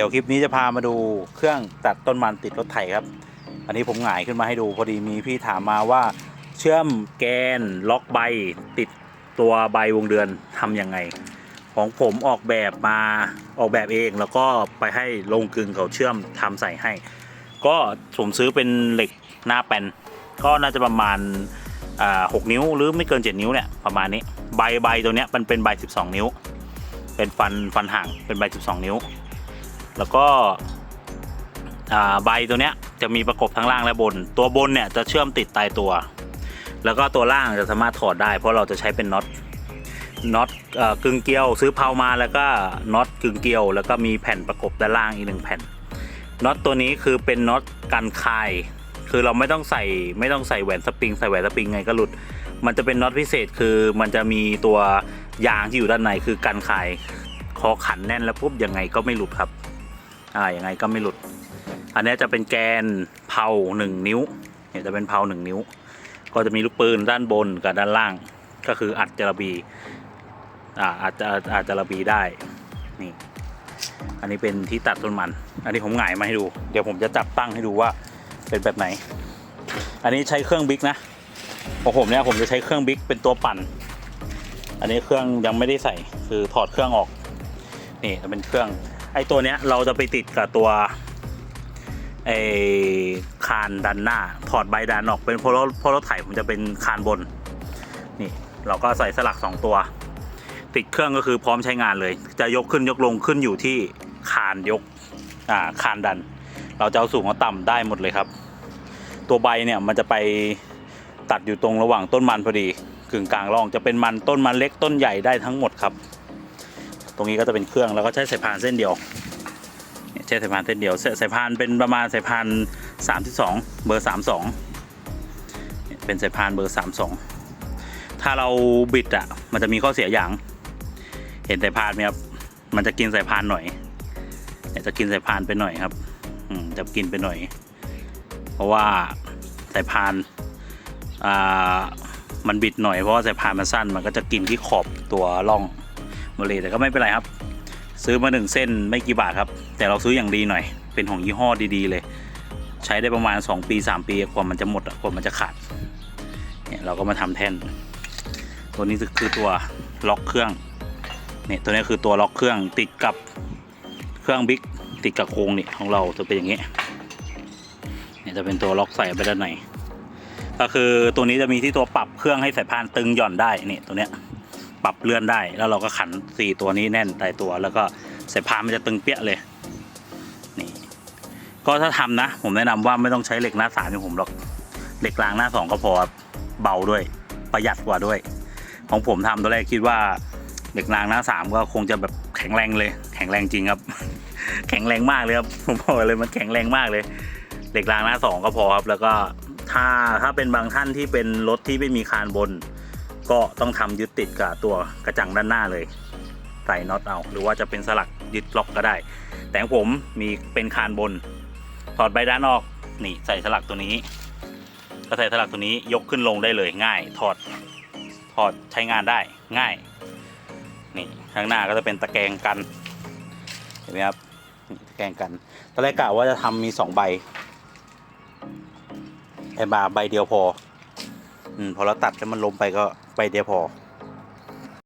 ดี๋ยวคลิปนี้จะพามาดูเครื่องตัดต้นมันติดรถไถครับ อันนี้ผมหงายขึ้นมาให้ดูพอดีมีพี่ถามมาว่า เชื่อมแกนล็อกใบ ติดตัวใบวงเดือนทำยังไง ของผมออกแบบมาออกแบบเองแล้วก็ไปให้โรงกึงเขาเชื่อมทำใส่ให้ ก็ผมซื้อเป็นเหล็กหน้าแปนก็น่าจะประมาณอ่าหกนิ้วหรือไม่เกิน 7 นิ้วเนี่ยประมาณนี้ใบใบตัวเนี้ยมันเป็นใบ 12 นิ้ว เป็นฟันฟันห่างเป็นใบ 12 นิ้ว แล้วก็ใบตัวเนี้ยจะมีประกบทั้งล่างและบน ตัวบนเนี่ยจะเชื่อมติดตายตัว แล้วก็ตัวล่างจะสามารถถอดได้ เพราะเราจะใช้เป็นน็อตน็อตกึ่งเกลียว ซื้อเพามาแล้วก็น็อตกึ่งเกลียว แล้วก็มีแผ่นประกบด้านล่างอีกหนึ่งแผ่นน็อตตัวนี้คือเป็นน็อตกันคาย คือเราไม่ต้องใส่ไม่ต้องใส่แหวนสปริงใส่แหวนสปริงไงก็หลุด มันจะเป็นน็อตพิเศษคือมันจะมีตัวยางที่อยู่ด้านในคือกันคายคอขันแน่นแล้วปุ๊บยังไงก็ไม่หลุดครับ อ่ายังไงก็ไม่หลุด อันนี้จะเป็นแกนเผาหนึ่งนิ้วเนี่ยจะเป็นเผาหนึ่งนิ้ว ก็จะมีลูกปืนด้านบนกับด้านล่าง ก็คืออัดจระบีอ่าอาจจะอาจจะระบีได้นี่อันนี้เป็นที่ตัดต้นมัน อันนี้ผมหงายมาให้ดู เดี๋ยวผมจะจับตั้งให้ดูว่าเป็นแบบไหน อันนี้ใช้เครื่องบิ๊กนะของผมเนี่ยผมจะใช้เครื่องบิ๊กเป็นตัวปั่น อันนี้เครื่องยังไม่ได้ใส่คือถอดเครื่องออก นี่จะเป็นเครื่อง ไอตัวเนี้ยเราจะไปติดกับตัวไอคานดันหน้า ถอดใบดันออกเป็นเพราะรถเพราะรถไถผมจะเป็นคานบน นี่เราก็ใส่สลักสองตัว ติดเครื่องก็คือพร้อมใช้งานเลย จะยกขึ้นยกลงขึ้นอยู่ที่คานยกอ่าคานดัน เราจะเอาสูงเอาต่ำได้หมดเลยครับ ตัวใบเนี่ยมันจะไปตัดอยู่ตรงระหว่างต้นมันพอดีกึ่งกลางร่องจะเป็นมันต้นมันเล็กต้นใหญ่ได้ทั้งหมดครับ ตรงนี้ก็จะเป็นเครื่องแล้วก็ใช้สายพานเส้นเดียวใช้สายพานเส้นเดียวสายพานเป็นประมาณสายพาน32 เบอร์ 32เนี่ยเป็นสายพานเบอร์ 32 ถ้าเราบิดอะมันจะมีข้อเสียอย่าง เห็นสายพานไหมครับมันจะกินสายพานหน่อยจะกินสายพานไปหน่อยครับอืจะกินไปหน่อย เพราะว่าสายพานอ่ามันบิดหน่อยเพราะว่าสายพานมันสั้นมันก็จะกินที่ขอบตัวร่อง มเลยแต่ก็ไม่เป็นไรครับ ซื้อมาหนึ่งเส้นไม่กี่บาทครับ แต่เราซื้ออย่างดีหน่อย เป็นของยี่ห้อดีๆเลย ใช้ได้ประมาณ 2 ปี 3 ปีกว่ามันจะหมดอะกว่ามันจะขาดเนี่ยเราก็มาทำแท่น ตัวนี้คือตัวล็อกเครื่องเนี่ยตัวนี้คือตัวล็อกเครื่องติดกับเครื่องบิ๊กติดกับโครงนี่ของเราจะเป็นอย่างนี้เนี่ยจะเป็นตัวล็อกใส่ไปด้านในก็คือตัวนี้จะมีที่ตัวปรับเครื่องให้สายพานตึงหย่อนได้นี่ตัวเนี้ย ปรับเลื่อนได้ แล้วเราก็ขันสี่ตัวนี้แน่นตายตัว แล้วก็สายพานมันจะตึงเปี้ยเลยนี่ก็ถ้าทำนะ ผมแนะนำว่าไม่ต้องใช้เหล็กหน้าสามอย่างผมหรอกเหล็กกลางหน้าสองก็พอเบาด้วย ประหยัดกว่าด้วย ของผมทำตัวแรกคิดว่าเหล็กรางหน้าสามก็คงจะแบบแข็งแรงเลย แข็งแรงจริงครับ แข็งแรงมากเลยครับผมบอกเลยมันแข็งแรงมากเลย เหล็กรางหน้าสองก็พอครับแล้วก็ถ้าถ้าเป็นบางท่านที่เป็นรถที่ไม่มีคานบน ก็ต้องทำยึดติดกับตัวกระจังด้านหน้าเลยใส่น็อตเอาหรือว่าจะเป็นสลักยึดล็อกก็ได้ แต่ผมมีเป็นคานบน ถอดใบด้านออกนี่ใส่สลักตัวนี้ ก็ใส่สลักตัวนี้ยกขึ้นลงได้เลยง่าย ถอดถอดใช้งานได้ง่ายนี่ข้างหน้าก็จะเป็นตะแกรงกันเห็นไหมครับตะแกรงกันตอนแรกกะว่าจะทำมีสองใบไอ้บาใบเดียวพอ อืมพอเราตัดแล้วมันลงไปก็ ใบเดียวพอ